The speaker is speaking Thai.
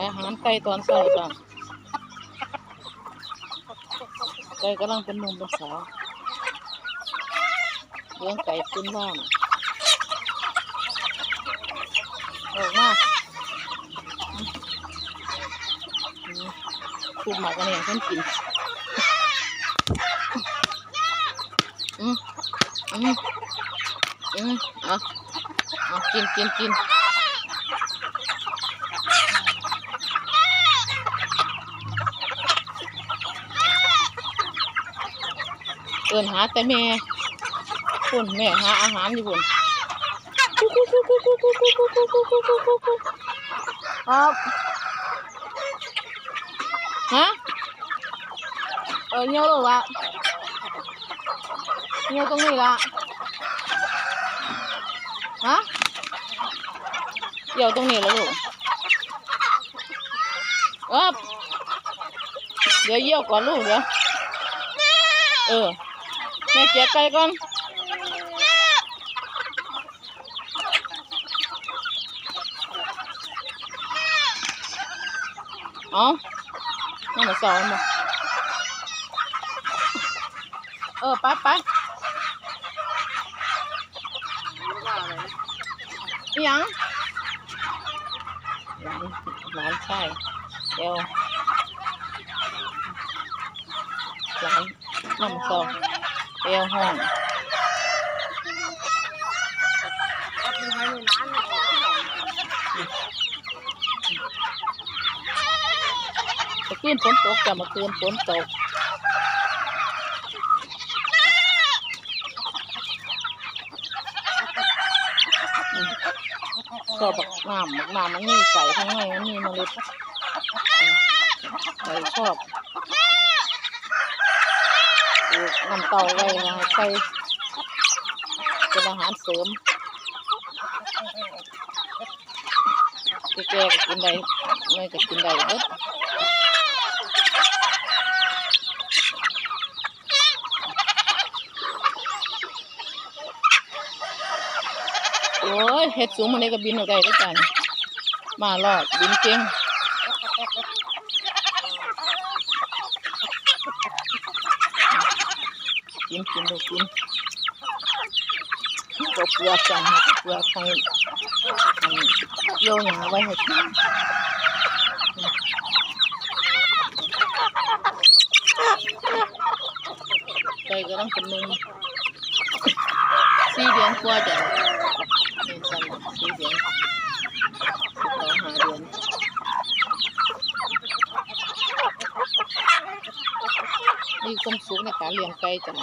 อาหารไก่ตอนเช้าจ้ะไก่กำลังเป็นนุ่มเป็นสาวเลี้ยงไก่ขึ้นบ้านออกมาคูหมักกันเนี่ยฉันกินอืมอืมอืมเอาเอากินกินกิน เอินหาแต่แม่คุณแม่หาอาหารอยู่คุณครับฮะเออเงี้ยวหรอวะเงี้ยวตรงนี้ละฮะเดี๋ยวตรงนี้แล้วลูกเอ๊บเดี๋ยวเยี่ยวก่อนลูกเดี๋ยวเออ แม่เกียไก่ก่อนเอานี่มาสอนมา เออไปไปอิหยังหลานหลานใช่เอวหลานน้ำซองเมื่อคืนฝนตกจ้ะเมื่อคืนฝนตกอืมชอบบักน้ำบักน้ำมันมีใสข้างในมันมีเมล็ดอืมใส่ชอบ น้ำเต้าไว้นะใส่เป็นอาหารเสริมแก่ก็กินได้ไม่ก็กินได้เบิดโอ้ยเฮ็ดสูงมันเลยก็บินออกได้ด้วยกันมาลอดบินเก่ง กินกินดูกินก็เปลือกจังก็เปลือกให้ให้โยนอย่าไว้ให้กินไก่ก็ต้องเป็นหนุ่มสี่เดือนกว่าจ้ะเป็นสันสีเดือนสิบสองหาเดือน มีความสุขในการเลี้ยงไก่จ้ะ